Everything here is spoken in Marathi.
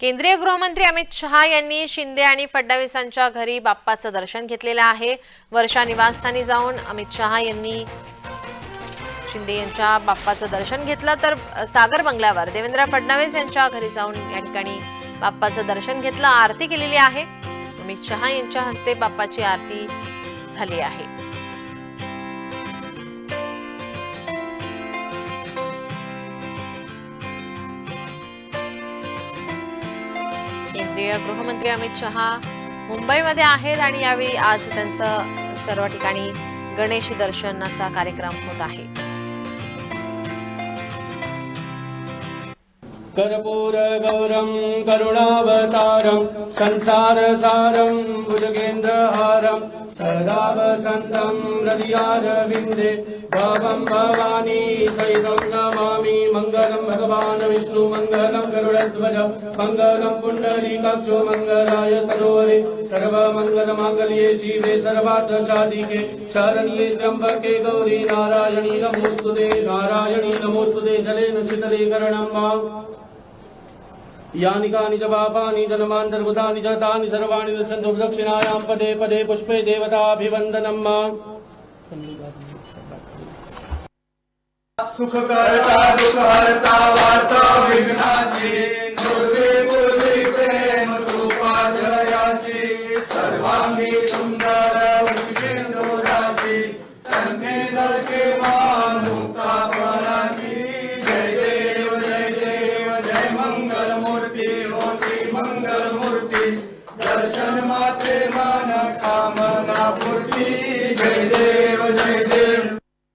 केंद्रीय गृहमंत्री अमित शहा यांनी शिंदे आणि फडणवीसांच्या घरी बाप्पाचं दर्शन घेतलेलं आहे. वर्षा निवासस्थानी जाऊन अमित शहा यांनी शिंदे यांच्या बाप्पाचं दर्शन घेतलं तर सागर बंगल्यावर देवेंद्र फडणवीस यांच्या घरी जाऊन या ठिकाणी बाप्पाचं दर्शन घेतलं आरती केलेली आहे. अमित शहा यांच्या हस्ते बाप्पाची आरती झाली आहे. केंद्रीय गृहमंत्री अमित शहा मुंबईमध्ये आहेत आणि यावेळी आज त्यांचं सर्व ठिकाणी गणेश दर्शनाचा कार्यक्रम होत आहे. कर्पूरगौरं करुणावतारं संसारसारं भुजगेन्द्रहारं सदा वसन्तं हृदयारविन्दे भवं भवानी नमामि। मङ्गलं भगवान् विष्णु मङ्गलं गरुडध्वज मङ्गलं पुण्डरीकाक्षो मङ्गलाय तनोरे। सर्वमङ्गलमाङ्गल्ये शिवे सर्वार्थसाधिके शरण्ये त्र्यम्बके गौरी नारायणी नमोस्तुते नारायणी नमोस्तुते जलेन शीतले करणं माम् यानि कानि च पापानि जन्मान् सर्वदानि च तानि सर्वाणि दृश्यन्तु दक्षिणायां पदे पदे पुष्पे देवताभिवन्दनम् मा। सुखकर्ता दुःखहर्ता वार्ता विघ्नाची मूर्ती मूर्ती प्रेम रूपाजयाची सर्वांगी सुंदर। मूर्ती दर्शन माते मन कामना